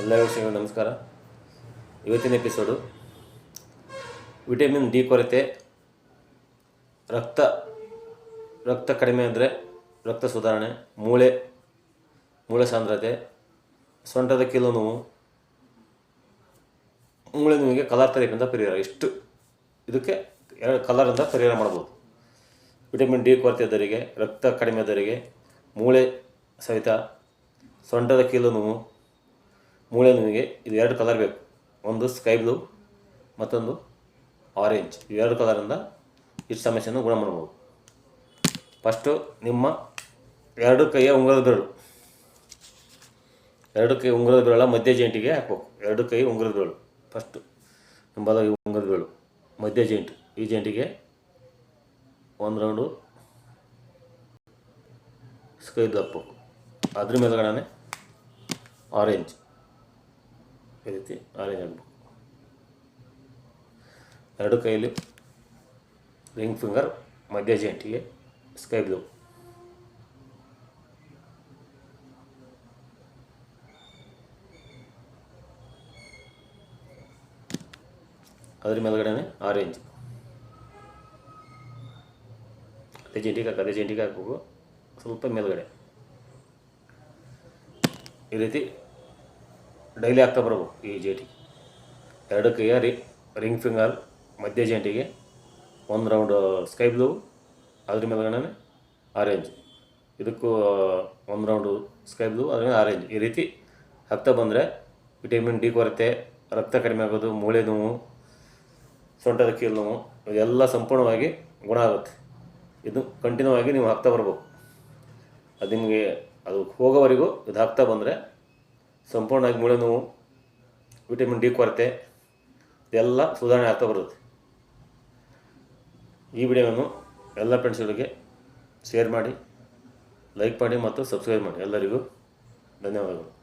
ಎಲ್ಲ ವೀಕ್ಷಕರು ನಮಸ್ಕಾರ. ಇವತ್ತಿನ ಎಪಿಸೋಡು ವಿಟಮಿನ್ ಡಿ ಕೊರತೆ, ರಕ್ತ ರಕ್ತ ಕಡಿಮೆ ಅಂದರೆ ರಕ್ತ ಸುಧಾರಣೆ, ಮೂಳೆ ಮೂಳೆ ಸಾಂದ್ರತೆ, ಸೊಂಟದ ಕಿಲೋ ನೋವು, ಮೂಳೆ ನೋವಿಗೆ ಕಲರ್ ಥೆರಪಿಯಿಂದ ಪರಿಹಾರ. ಇಷ್ಟು ಇದಕ್ಕೆ ಎರಡು ಕಲರಿಂದ ಪರಿಹಾರ ಮಾಡ್ಬೋದು. ವಿಟಮಿನ್ ಡಿ ಕೊರತೆ ಇದ್ದವರಿಗೆ ರಕ್ತ ಕಡಿಮೆ ಇದ್ದವರಿಗೆ ಮೂಳೆ ಸಹಿತ ಸೊಂಟದ ಕೀಲು ನೋವು ಮೂಳೆ ನಿಮಗೆ ಇದು ಎರಡು ಕಲರ್ ಬೇಕು. ಒಂದು ಸ್ಕೈ ಬ್ಲೂ ಮತ್ತೊಂದು ಆರೆಂಜ್ ಇವೆರಡು ಕಲರಿಂದ ಇಷ್ಟು ಸಮಸ್ಯೆಯನ್ನು ಗುಣ ಮಾಡ್ಬೋದು. ಫಸ್ಟು ನಿಮ್ಮ ಎರಡು ಕೈಯ ಉಂಗುರದ ಬೆರಳು. ಎರಡು ಕೈ ಉಂಗುರದ ಬೆರಳ ಮಧ್ಯ ಜೇಂಟಿಗೆ ಹಾಕ್ಬೇಕು. ಎರಡು ಕೈ ಉಂಗುರದ ಬೆರಳು. ಫಸ್ಟು ಹಿಂಬಲ ಉಂಗುರದ ಬೆರಳು. ಮಧ್ಯ ಜೇಂಟು ಈ ಜೇಂಟಿಗೆ ಒಂದು ರೌಂಡು ಸ್ಕೈ ಬ್ಲೂ ಹಾಕ್ಬೇಕು. ಅದ್ರ ಮೇಲ್ಗಡೆ ಆರೆಂಜ್ ಈ ರೀತಿ ಆರೆಂಜ್ ಹಾಕ್ಬೇಕು ಎರಡು ಕೈಯಲ್ಲಿ ರಿಂಗ್ ಫಿಂಗರ್ ಮಧ್ಯ ಜೇಂಟಿಗೆ ಸ್ಕೈ ಬ್ಲೂ ಅದ್ರ ಮೇಲ್ಗಡೆ ಆರೆಂಜ್ ಅದೇ ಜೇಂಟಿಗೆ ಹಾಕಿ ಅದೇ ಜೇಂಟಿಗೆ ಹಾಕ್ಬೇಕು ಸ್ವಲ್ಪ ಮೇಲ್ಗಡೆ ಈ ರೀತಿ ಡೈಲಿ ಆಗ್ತಾ ಬರಬೇಕು ಈ ಜೇಟಿ. ಎರಡು ಕೈಯ ರಿ ರಿಂಗ್ ಫಿಂಗರ್, ಮಧ್ಯ ಜಂಟಿಗೆ, ಒಂದು ರೌಂಡ್ ಸ್ಕೈ ಬ್ಲೂ, ಅದ್ರ ಮೇಲ್ಗಡೆ ಆರೆಂಜ್. ಇದಕ್ಕೂ, ಒಂದು ರೌಂಡು ಸ್ಕೈ ಬ್ಲೂ, ಅದ್ರ ಮೇಲೆ ಆರೆಂಜ್. ಈ ರೀತಿ ಹಾಕ್ತಾ ಬಂದರೆ ವಿಟಮಿನ್ ಡಿ ಕೊರತೆ, ರಕ್ತ ಕಡಿಮೆ ಆಗೋದು, ಮೂಳೆ ನೋವು, ಸೊಂಟದ ಕೀಲು ನೋವು ಇದೆಲ್ಲ ಸಂಪೂರ್ಣವಾಗಿ ಗುಣ ಆಗುತ್ತೆ. ಇದು ಕಂಟಿನ್ಯೂ ಆಗಿ ನೀವು ಹಾಕ್ತಾ ಬರ್ಬೇಕು. ಅದು ನಿಮಗೆ, ಅದು ಹೋಗೋವರೆಗೂ ಇದು ಹಾಕ್ತಾ ಬಂದರೆ ಸಂಪೂರ್ಣವಾಗಿ ಮೂಳೆ ನೋವು, ವಿಟಮಿನ್ ಡಿ ಕೊರತೆ, ಇದೆಲ್ಲ ಸುಧಾರಣೆ ಆಗ್ತಾ ಬರುತ್ತೆ ಈ ವಿಡಿಯೋವನ್ನು ಎಲ್ಲ ಫ್ರೆಂಡ್ಸ್ಗಳಿಗೆ ಶೇರ್ ಮಾಡಿ ಲೈಕ್ ಮಾಡಿ ಮತ್ತು ಸಬ್ಸ್ಕ್ರೈಬ್ ಮಾಡಿ. ಎಲ್ಲರಿಗೂ ಧನ್ಯವಾದಗಳು.